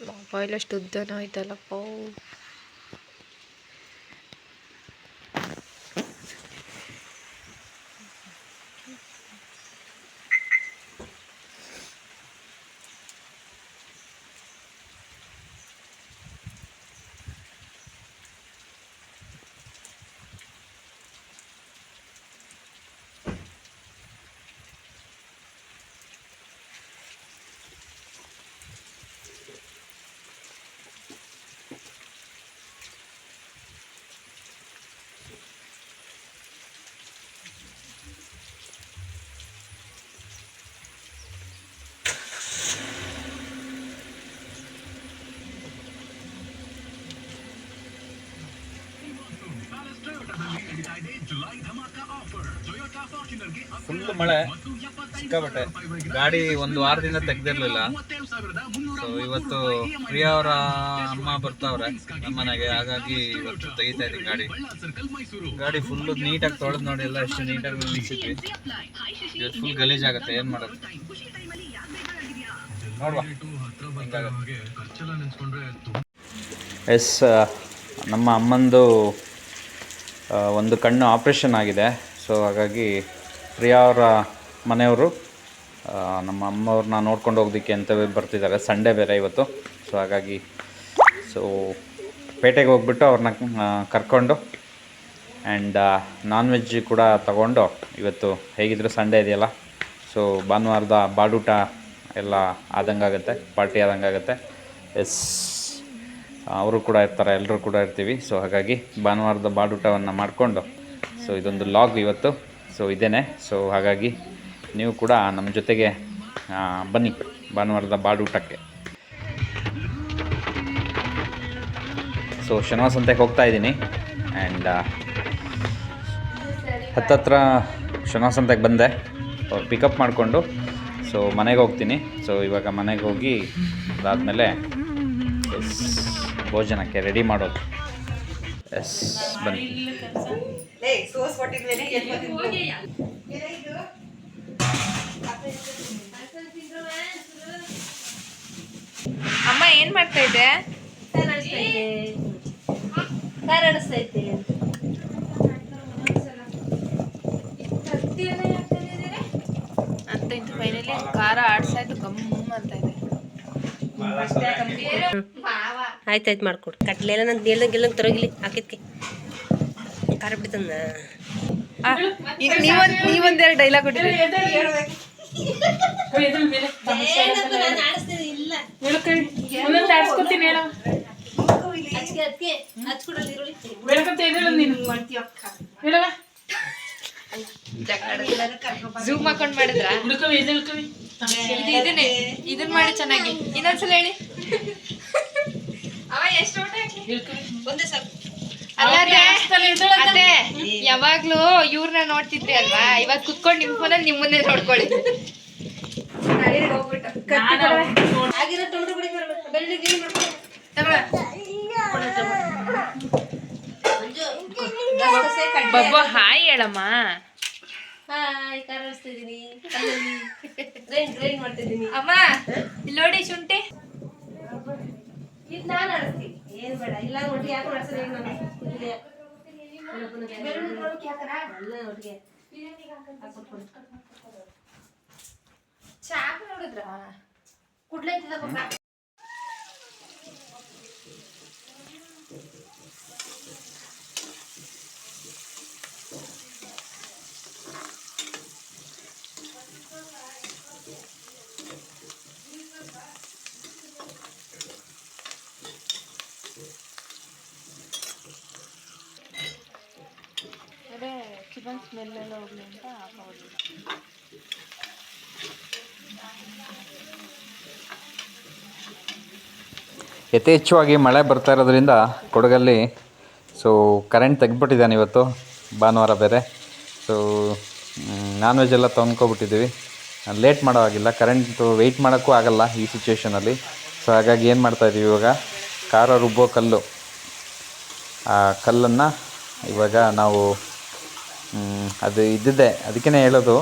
موبايل اشتدنا يدلقو full ಮಳೆ ಸಿಕ್ಕಾಬಟ್ಟೆ ಗಾಡಿ ಒಂದು ವಾರದಿಂದ ತೆಗ್ದಿರ್ಲಿಲ್ಲ ಸೊ ಇವತ್ತು ಪ್ರಿಯಾ ಅವರ ಅಮ್ಮ ಬರ್ತಾವ್ರೆ ನಮ್ಮನೆಗೆ ಹಾಗಾಗಿ ಇವತ್ತು ತೆಗಿತಾ ಇದ್ದೀನಿ ಗಾಡಿ. ಗಾಡಿ ಫುಲ್ ನೀಟಾಗಿ ತೊಳೆದು ನೋಡಿ, ಎಲ್ಲ ಎಷ್ಟು ನೀಟಾಗಿ ನಿಲ್ಸಿದ್ವಿ ಇವತ್ತು ಫುಲ್ ಗಲೀಜಾಗತ್ತೆ ಏನು ಮಾಡೋದು? ನೋಡುವ. ಎಸ್, ನಮ್ಮ ಅಮ್ಮಂದು ಒಂದು ಕಣ್ಣು ಆಪ್ರೇಷನ್ ಆಗಿದೆ. ಸೊ ಹಾಗಾಗಿ ಪ್ರಿಯಾ ಅವರ ಮನೆಯವರು ನಮ್ಮ ಅಮ್ಮವ್ರನ್ನ ನೋಡ್ಕೊಂಡು ಹೋಗೋದಕ್ಕೆ ಅಂತವೇ ಬರ್ತಿದ್ದಾರೆ, ಸಂಡೇ ಬೇರೆ ಇವತ್ತು. ಸೊ ಹಾಗಾಗಿ ಸೊ ಪೇಟೆಗೆ ಹೋಗ್ಬಿಟ್ಟು ಅವ್ರನ್ನ ಕರ್ಕೊಂಡು ಆ್ಯಂಡ್ ನಾನ್ ವೆಜ್ ಕೂಡ ತಗೊಂಡು, ಇವತ್ತು ಹೇಗಿದ್ರು ಸಂಡೇ ಇದೆಯಲ್ಲ ಸೊ ಭಾನುವಾರದ ಬಾಡೂಟ ಎಲ್ಲ ಆದಂಗಾಗುತ್ತೆ ಪಾರ್ಟಿ ಆದಂಗಾಗುತ್ತೆ ಎಸ್ ಅವರು ಕೂಡ ಇರ್ತಾರೆ ಎಲ್ಲರೂ ಕೂಡ ಇರ್ತೀವಿ. ಸೊ ಹಾಗಾಗಿ ಭಾನುವಾರದ ಬಾಡೂಟವನ್ನು ಮಾಡಿಕೊಂಡು ಸೊ ಇದೊಂದು ಲಾಗ್ ಇವತ್ತು. ಸೊ ಇದೇನೆ. ಸೊ ಹಾಗಾಗಿ ನೀವು ಕೂಡ ನಮ್ಮ ಜೊತೆಗೆ ಬನ್ನಿ ಭಾನುವಾರದ ಬಾಡೂಟಕ್ಕೆ. ಸೊ ಶನಿವಾರ ಸಂತೆಗೆ ಹೋಗ್ತಾ ಇದ್ದೀನಿ. ಆ್ಯಂಡ್ ಹತ್ತತ್ರ ಶನಿವಾರ ಸಂತೆಗೆ ಬಂದೆ. ಪಿಕಪ್ ಮಾಡಿಕೊಂಡು ಸೊ ಮನೆಗೆ ಹೋಗ್ತೀನಿ. ಸೊ ಇವಾಗ ಮನೆಗೆ ಹೋಗಿ ಅದಾದಮೇಲೆ ಭೋಜನಕ್ಕೆ ರೆಡಿ ಮಾಡೋದು. ಎಸ್ ಬನ್ನಿ ಅಮ್ಮ ಏನ್ ಮಾಡ್ತಾ ಇದ್ದೆ? ಅಂತ ಇಂತ ಫೈನಲಿ ಖಾರ ಆಡ್ಸಾಯ್ತು ಗಮ್ ಅಂತ ಇದೆ. ಆಯ್ತಾಯ್ತು ಮಾಡ್ಕೊಡು. ಕಟ್ಲೆ ಎಲ್ಲ ನಂಗೆ ಎಲ್ಲಂಗೆ ಗೆಲ್ಲಂಗೆ ತರೋಗಿಲಿ ಹಾಕಿದ್ಕೆ. ಖಾರ ಬಿಡ್ತಂದ. ನೀವೊಂದು ನೀವೊಂದೆರಡು ಡೈಲಾಗ್ ಕೊಟ್ಟಿರಿ. ಝೂಮ್ ಹಾಕೊಂಡ್ ಮಾಡಿದ್ರ? ಇದನ್ನ ಇದನ್ನೇ ಇದನ್ ಮಾಡಿ ಚೆನ್ನಾಗಿ. ಇನ್ನೊಂದ್ಸಲ ಹೇಳಿ. ಯಾವಾಗ್ಲೂ ಇವ್ರನ್ನ ನೋಡ್ತಿದ್ರಿ ಅಲ್ವಾ? ಇವಾಗ ಕುತ್ಕೊಂಡು ನಿಮ್ ಫೋನಲ್ಲಿ ನಿಮ್ ಮುಂದೆ ನೋಡ್ಕೊಳ್ಳಿ. ಬಬ್ಬ ಹಾಯ್ ಹೇಳಮ್ಮ. ಹಾಯ್ ಮಾಡ್ತಾ ಅಮ್ಮ ಇಲ್ಲಿ ನೋಡಿ ಶುಂಠಿ. ಇದು ನಾನು ಆಡಿಸ್ತೀನಿ ಏನು ಬೇಡ ಇಲ್ಲ ಒಟ್ಟಿಗೆ ಯಾಕೆ ಮಾಡ್ಸೋದು ಈಗ ನಾನು? ಕುದಿಲೆ ಒಟ್ಟಿಗೆ ಚಾಕ್ ನೋಡಿದ್ರ? ಕುಡ್ಲೈತಿದ ಅದೇ ಚಿಕನ್ ಸ್ಮೆಲ್ ಎಲ್ಲ ಹೋಗಲಿ ಅಂತ ಹಾಕೋದು ಯಥೇಚ್ಛವಾಗಿ ಮಳೆ ಬರ್ತಾ ಇರೋದ್ರಿಂದ ಕೊಡಗಲ್ಲಿ ಸೊ ಕರೆಂಟ್ ತೆಗೆದ್ಬಿಟ್ಟಿದ್ದಾನೆ ಇವತ್ತು, ಭಾನುವಾರ ಬೇರೆ. ಸೊ ನಾನ್ ವೆಜ್ ಎಲ್ಲ ತೊಂದ್ಕೊಬಿಟ್ಟಿದ್ದೀವಿ. ಲೇಟ್ ಮಾಡೋ ಆಗಿಲ್ಲ ಕರೆಂಟು ವೆಯ್ಟ್ ಮಾಡೋಕ್ಕೂ ಆಗಲ್ಲ ಈ ಸಿಚುವೇಷನಲ್ಲಿ ಸೊ ಹಾಗಾಗಿ ಏನು ಮಾಡ್ತಾಯಿದ್ದೀವಿ ಇವಾಗ? ಖಾರ ರುಬ್ಬೋ ಕಲ್ಲು. ಆ ಕಲ್ಲನ್ನು ಇವಾಗ ನಾವು ಅದು ಇದ್ದಿದ್ದೆ. ಅದಕ್ಕೇ ಹೇಳೋದು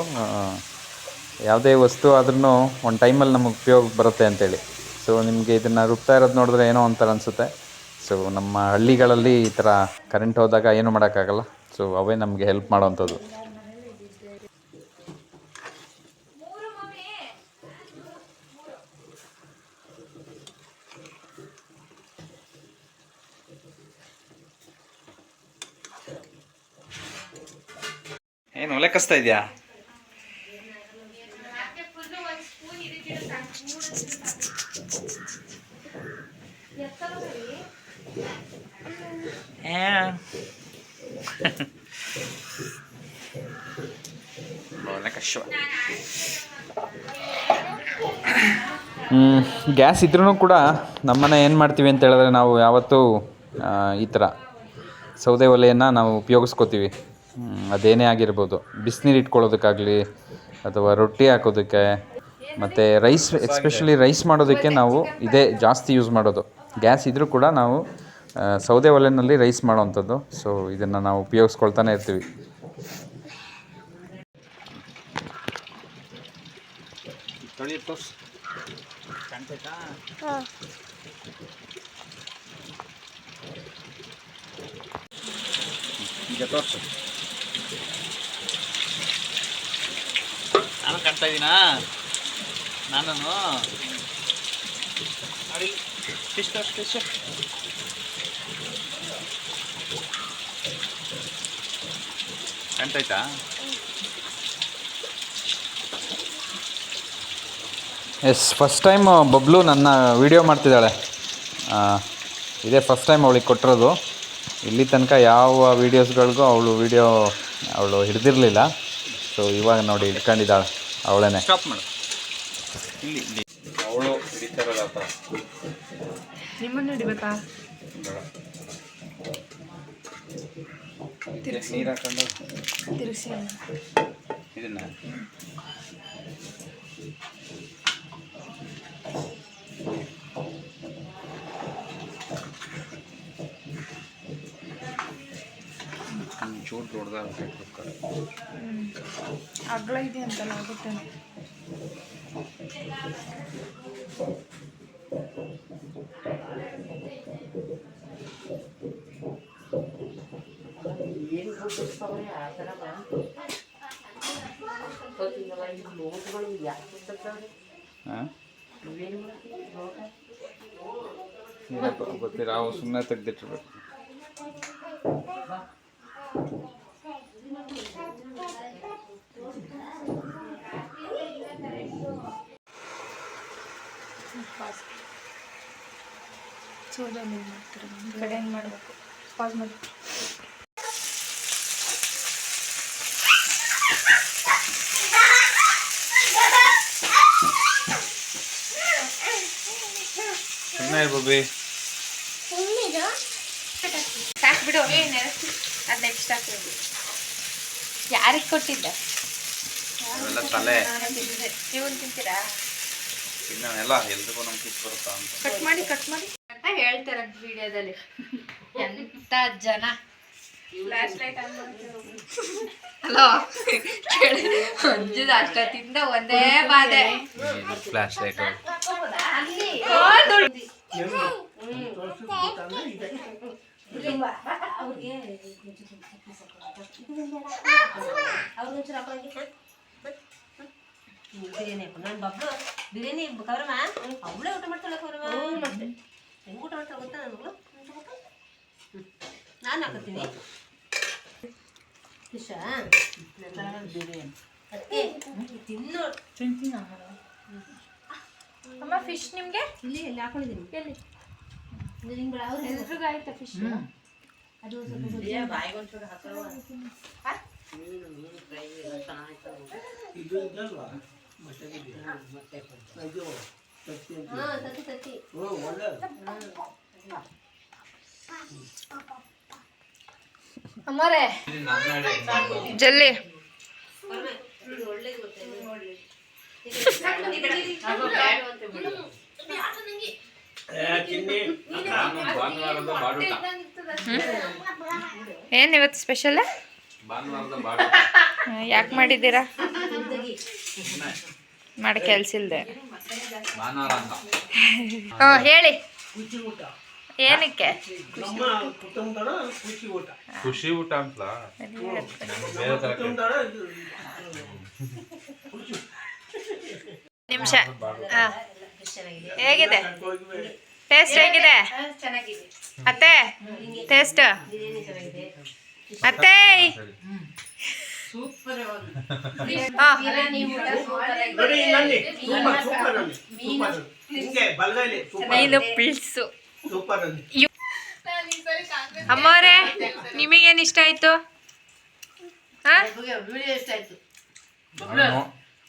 ಯಾವುದೇ ವಸ್ತು ಆದ್ರೂ ಒಂದು ಟೈಮಲ್ಲಿ ನಮಗೆ ಉಪಯೋಗ ಬರುತ್ತೆ ಅಂತೇಳಿ. ಸೊ ನಿಮಗೆ ಇದನ್ನು ರುಬ್ತಾ ಇರೋದು ನೋಡಿದ್ರೆ ಏನೋ ಒಂಥರ ಅನಿಸುತ್ತೆ. ಸೊ ನಮ್ಮ ಹಳ್ಳಿಗಳಲ್ಲಿ ಈ ಥರ ಕರೆಂಟ್ ಹೋದಾಗ ಏನು ಮಾಡೋಕ್ಕಾಗಲ್ಲ. ಸೊ ಅವೇ ನಮಗೆ ಹೆಲ್ಪ್ ಮಾಡೋವಂಥದ್ದು ಏನು ಒಲೆ ಇದೆಯಾ? ಗ್ಯಾಸ್ ಇದ್ರೂ ಕೂಡ ನಮ್ಮನ್ನು ಏನು ಮಾಡ್ತೀವಿ ಅಂತ ಹೇಳಿದ್ರೆ ನಾವು ಯಾವತ್ತೂ ಈ ಥರ ಸೌದೆ ಒಲೆಯನ್ನು ನಾವು ಉಪಯೋಗಿಸ್ಕೋತೀವಿ. ಅದೇನೇ ಆಗಿರ್ಬೋದು. ಬಿಸಿನೀರು ಇಟ್ಕೊಳ್ಳೋದಕ್ಕಾಗಲಿ ಅಥವಾ ರೊಟ್ಟಿ ಹಾಕೋದಕ್ಕೆ ಮತ್ತು ರೈಸ್ ಎಸ್ಪೆಷಲಿ ರೈಸ್ ಮಾಡೋದಕ್ಕೆ ನಾವು ಇದೇ ಜಾಸ್ತಿ ಯೂಸ್ ಮಾಡೋದು. ಗ್ಯಾಸ್ ಇದ್ದರೂ ಕೂಡ ನಾವು ಸೌದೆ ಒಲೆನಲ್ಲಿ ರೈಸ್ ಮಾಡೋವಂಥದ್ದು. ಸೊ ಇದನ್ನು ನಾವು ಉಪಯೋಗಿಸ್ಕೊಳ್ತಾನೆ ಇರ್ತೀವಿ. ಈಗ ನಾನು ಕಾಣ್ತಾ ಇದ್ದೀನಾ ನಾನು ಎಸ್ ಫಸ್ಟ್ ಟೈಮ್ ಬಬ್ಲು ನನ್ನ ವಿಡಿಯೋ ಮಾಡ್ತಿದ್ದಾಳೆ. ಇದೇ ಫಸ್ಟ್ ಟೈಮ್ ಅವಳಿಗೆ ಕೊಟ್ಟಿರೋದು. ಇಲ್ಲಿ ತನಕ ಯಾವ ವೀಡಿಯೋಸ್ಗಳಿಗೂ ಅವಳು ವಿಡಿಯೋ ಅವಳು ಹಿಡ್ದಿರಲಿಲ್ಲ. ಸೊ ಇವಾಗ ನೋಡಿ ಇಟ್ಕೊಂಡಿದ್ದಾಳೆ ಅವಳೇನೆ ಸ್ಟಾಪ್ ಮಾಡು. ಇಲ್ಲಿ ಇಲ್ಲಿ. ಅವಳು ಹಿಡಿತಾರಲ್ಲ ನಿಮ್ಮನ್ನು ಹಿಡಿಬೇಕಾ ನೀರು ಹಾಕೊಂಡು. ತಿರುಗಿಸಿ ಇದನ್ನ. ಚೂರು ದೊಡ್ಡದಾಗ ಅಗ್ಲ ಇದೆ ಅಂತಲ್ಲ ಆಗುತ್ತೆ. ಹಾಂ? ಗೊತ್ತಿಲ್ಲ ಅವು ಸುಮ್ಮನೆ ತೆಗ್ದಿಟ್ಟಿರ್ಬೇಕು. ಸೋದಲ್ಲಿ ಮಾಡ್ತಾರೆ ಈ ಕಡೆ ಹೆಂಗೆ ಮಾಡಬೇಕು? ಪಾಸ್ ಮಾಡಿ. ಸಾಕು ಬಿಡು. ಅದು ನೆಕ್ಸ್ಟ್ ಹಾಕ್ಬೇಕು ಯಾರಿಗೆ ಕೊಟ್ಟಿದ್ದೆ? ಎಲ್ಲ ತಲೆ. ನೀವು ತಿಂತೀರಾ? ಇನ್ನೆಲ್ಲ ಎಲ್ರಿಗೂ ನಮ್ಗೆ ಕಿಸ್ ಬರುತ್ತಾ ಅಂತ. ಕಟ್ ಮಾಡಿ ಕಟ್ ಮಾಡಿ. ಹೇಳ್ತಾರೆ ವಿಡಿಯೋದಲ್ಲಿ ಎಂತ ಜನ ಹಲೋ ಅಷ್ಟೊತ್ತಿಂದ ಒಂದೇ ಬಾಧೆ ಲೈಟ್ ಬಿರಿಯಾನಿ ಹಾಕು ನಾನು ಬಬ್ಲು ಬಿರಿಯಾನಿ ಕವರಮ್ಮ ಅವಳೇ ಊಟ ಮಾಡ್ತಾಳೆ ಕವರಮ್ಮ ಹೆಂಗೆ ಊಟ ಮಾಡ್ತಾಳೆ ಗೊತ್ತಾ ನನ್ನ ಮಗಳು? ನಾನು ಹಾಕೋತೀನಿ ಫಿಶಾ ಬಿರಿಯಾನಿ ಅದಕ್ಕೆ ತಿನ್ನೋ ಅಮ್ಮ ಫಿಶ್ ನಿಮಗೆ? ಇಲ್ಲಿ ಎಲ್ಲಿ ಹಾಕೊಂಡಿದ್ದೀನಿ. ಎಲ್ಲಿ? ಇದು ಬಿಡ, ಅವ್ರು ಆಯ್ತಾ ಫಿಶ್ ಅದು ಸ್ವಲ್ಪ ಬಾಯಿಗೆ ಒಂಚೂರು ಹಾಕಲ್ವಾ ಮೀನು ಮೀನು ಫ್ರೈ ಚೆನ್ನಾಗಿತ್ತು. ಹಾಂ ಮತ್ತೆ ತತ್ತಿ ಅಮ್ಮರೇ ಜಲ್ಲಿ. ಏನ್ ಇವತ್ತು ಸ್ಪೆಷಲ್ ಯಾಕೆ ಮಾಡಿದ್ದೀರಾ. ಮಾಡಿ ಕೆಲ್ಸ ಇಲ್ದೆ ಹಾ ಹೇಳಿ. ಏನಕ್ಕೆ? ಖುಷಿ ಊಟ. ಖುಷಿ ಊಟ ಅಂತ ನಿಮಿಷ. ಹೇಗಿದೆ? ಟೇಸ್ಟ್ ಹೇಗಿದೆ? ಅತ್ತೆ? ಟೇಸ್ಟ್ ಅತ್ತೆ? ಸೂಪರ್ ಮೀನು ಪಿಳ್ಸು ಅಮ್ಮವ್ರೆ ನಿಮಗೇನು ಇಷ್ಟ ಆಯ್ತು? ಹಾ? ಇಷ್ಟ ಕಾಣಂಗ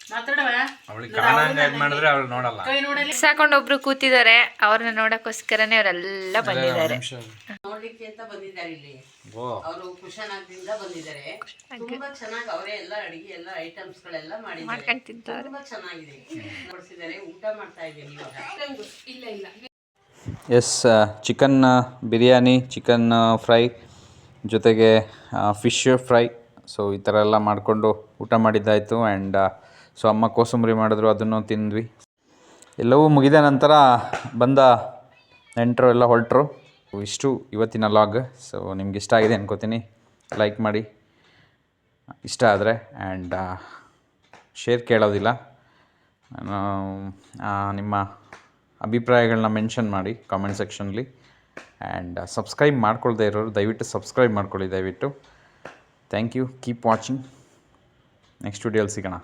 ಇದು ಮಾಡಿದ್ರೆ ಅವಳು ನೋಡಲ್ಲ. ಸಾಕೊಂಡು ಒಬ್ರು ಕೂತಿದ್ದಾರೆ ಅವ್ರನ್ನ ನೋಡಕ್ಕೋಸ್ಕರನೇ ಅವರೆಲ್ಲ ಬಂದಿದ್ದಾರೆ. ನೋಡ್ಲಿಕ್ಕೆ ಅಂತ ಬಂದಿದ್ದಾರೆ ಇಲ್ಲಿ. ಓ. ಅವರು ಕುಶನಾಗದಿಂದ ಬಂದಿದ್ದಾರೆ. ತುಂಬಾ ಚೆನ್ನಾಗಿ ಅವರೇ ಎಲ್ಲ ಅಡಿಗೆ ಎಲ್ಲ ಐಟಮ್ಸ್ ಗಳೆಲ್ಲ ಮಾಡಿದ್ದಾರೆ. ತುಂಬಾ ಚೆನ್ನಾಗಿದೆ. ಕೊಡಿಸಿದ್ದಾರೆ ಊಟ ಮಾಡ್ತಾ ಇದ್ದೀನಿ ಇವಾಗ. Yes chicken biryani chicken fry ಜೊತೆಗೆ ಫಿಶ್ ಫ್ರೈ ಸೊ ಈ ಥರ ಎಲ್ಲ ಮಾಡಿಕೊಂಡು ಊಟ ಮಾಡಿದ್ದಾಯಿತು ಆ್ಯಂಡ್ ಸೊ ಅಮ್ಮ ಕೋಸಂಬರಿ ಮಾಡಿದ್ರು, ಅದನ್ನು ತಿಂದ್ವಿ. ಎಲ್ಲವೂ ಮುಗಿದ ನಂತರ ಬಂದ ನೆಂಟರು ಎಲ್ಲ ಹೊರಟರು. ಇಷ್ಟು ಇವತ್ತಿನ ಲಾಗ್, ಸೊ ನಿಮ್ಗೆ ಇಷ್ಟ ಆಗಿದೆ ಅನ್ಕೋತೀನಿ. ಲೈಕ್ ಮಾಡಿ. ಇಷ್ಟ ಆದರೆ ಆ್ಯಂಡ್ ಶೇರ್ ಕೇಳೋದಿಲ್ಲ. ನಿಮ್ಮ ಅಭಿಪ್ರಾಯಗಳನ್ನ ಮೆನ್ಷನ್ ಮಾಡಿ ಕಾಮೆಂಟ್ ಸೆಕ್ಷನ್ಲಿ ಆ್ಯಂಡ್ ಸಬ್ಸ್ಕ್ರೈಬ್ ಮಾಡ್ಕೊಳ್ದೇ ಇರೋರು, ದಯವಿಟ್ಟು ಸಬ್ಸ್ಕ್ರೈಬ್ ಮಾಡ್ಕೊಳ್ಳಿ ದಯವಿಟ್ಟು. Thank you keep watching next ವಿಡಿಯೋಲಿ ಸಿಗೋಣ.